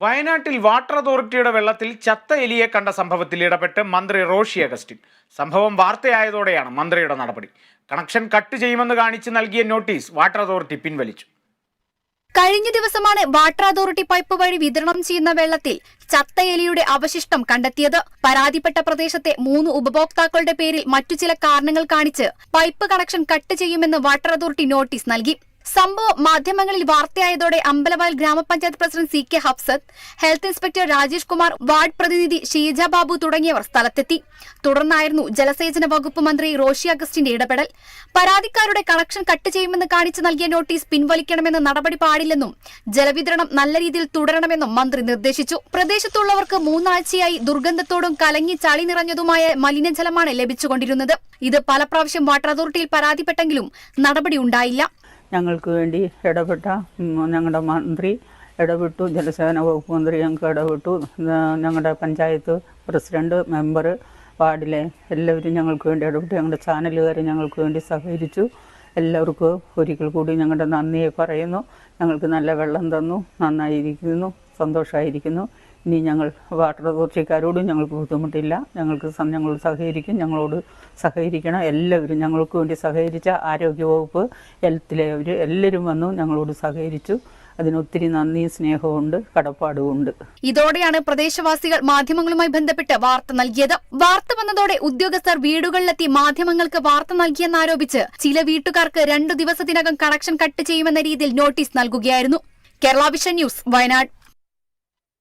വയനാട്ടിൽ വാട്ടർ അതോറിറ്റിയുടെ വെള്ളത്തിൽ ചത്ത എലിയെ കണ്ട സംഭവത്തിൽ ഇടപെട്ട് മന്ത്രി റോഷി അഗസ്റ്റിൻ. സംഭവം വാർത്തയായതോടെയാണ് മന്ത്രിയുടെ നടപടി. കണക്ഷൻ കട്ട് ചെയ്യുമെന്ന് കാണിച്ച് നൽകിയ നോട്ടീസ് വാട്ടർ അതോറിറ്റി പിൻവലിച്ചു. കഴിഞ്ഞ ദിവസമാണ് വാട്ടർ അതോറിറ്റി പൈപ്പ് വഴി വിതരണം ചെയ്യുന്ന വെള്ളത്തിൽ ചത്ത എലിയുടെ അവശിഷ്ടം കണ്ടെത്തിയത്. പരാതിപ്പെട്ട പ്രദേശത്തെ മൂന്ന് ഉപഭോക്താക്കളുടെ പേരിൽ മറ്റു ചില കാരണങ്ങൾ കാണിച്ച് പൈപ്പ് കണക്ഷൻ കട്ട് ചെയ്യുമെന്ന് വാട്ടർ അതോറിറ്റി നോട്ടീസ് നൽകി. സംഭവം മാധ്യമങ്ങളിൽ വാർത്തയായതോടെ അമ്പലവയൽ ഗ്രാമപഞ്ചായത്ത് president C K Hafsath health inspector Rajesh Kumar ward പ്രതിനിധി ഷീജ ബാബു തുടങ്ങിയവർ സ്ഥലത്തെത്തി. തുടർന്നായിരുന്നു ജലസേചന വകുപ്പ് മന്ത്രി റോഷി അഗസ്റ്റിന്റെ ഇടപെടൽ. പരാതിക്കാരുടെ കണക്ഷൻ കട്ട് ചെയ്യുമെന്ന് കാണിച്ചു നൽകിയ നോട്ടീസ് പിൻവലിക്കണമെന്ന നടപടി പാടില്ലെന്നും ജലവിതരണം നല്ല രീതിയിൽ തുടരണമെന്നും മന്ത്രി നിർദ്ദേശിച്ചു. പ്രദേശത്തുള്ളവർക്ക് മൂന്നാഴ്ചയായി ദുർഗന്ധത്തോടും കലങ്ങി ചളി നിറഞ്ഞതുമായ മലിനജലമാണ് ലഭിച്ചുകൊണ്ടിരുന്നത്. ഇത് പല പ്രാവശ്യം വാട്ടർ അതോറിറ്റിയിൽ പരാതിപ്പെട്ടെങ്കിലും നടപടി ഉണ്ടായില്ല. ഞങ്ങൾക്ക് വേണ്ടി ഇടപെട്ട ഞങ്ങളുടെ മന്ത്രി ഇടപെട്ടു ജലസേവന വകുപ്പ് മന്ത്രി ഞങ്ങൾക്ക് ഇടപെട്ടു ഞങ്ങളുടെ പഞ്ചായത്ത് പ്രസിഡന്റ് മെമ്പർ വാർഡിലെ എല്ലാവരും ഞങ്ങൾക്ക് വേണ്ടി ഇടപെട്ടു ഞങ്ങളുടെ ചാനലുകാർ ഞങ്ങൾക്ക് വേണ്ടി സഹകരിച്ചു. എല്ലാവർക്കും ഒരിക്കൽ കൂടി ഞങ്ങളുടെ നന്ദിയെ പറയുന്നു. ഞങ്ങൾക്ക് നല്ല വെള്ളം തന്നു നന്നായിരിക്കുന്നു സന്തോഷമായിരിക്കുന്നു ഇനി ഞങ്ങൾ വാട്ടർ അതോറിറ്റിക്കാരോടും ഞങ്ങൾക്ക് ബുദ്ധിമുട്ടില്ല. ഞങ്ങൾക്ക് ഞങ്ങളോട് സഹകരിക്കും. ഞങ്ങളോട് സഹകരിക്കണം. എല്ലാവരും ഞങ്ങൾക്ക് വേണ്ടി സഹകരിച്ച ആരോഗ്യവകുപ്പ് ഹെൽത്തിലെ എല്ലാവരും വന്നു ഞങ്ങളോട് സഹകരിച്ചു. അതിനൊത്തിരി നന്ദിയും സ്നേഹവും കടപ്പാടുമുണ്ട്. ഇതോടെയാണ് പ്രദേശവാസികൾ മാധ്യമങ്ങളുമായി ബന്ധപ്പെട്ട് വാർത്ത നൽകിയത്. വാർത്ത വന്നതോടെ ഉദ്യോഗസ്ഥർ വീടുകളിലെത്തി മാധ്യമങ്ങൾക്ക് വാർത്ത നൽകിയെന്നാരോപിച്ച് ചില വീട്ടുകാർക്ക് രണ്ടു ദിവസത്തിനകം കണക്ഷൻ കട്ട് ചെയ്യുമെന്ന രീതിയിൽ നോട്ടീസ് നൽകുകയായിരുന്നു. Kerala vision news Wayanad.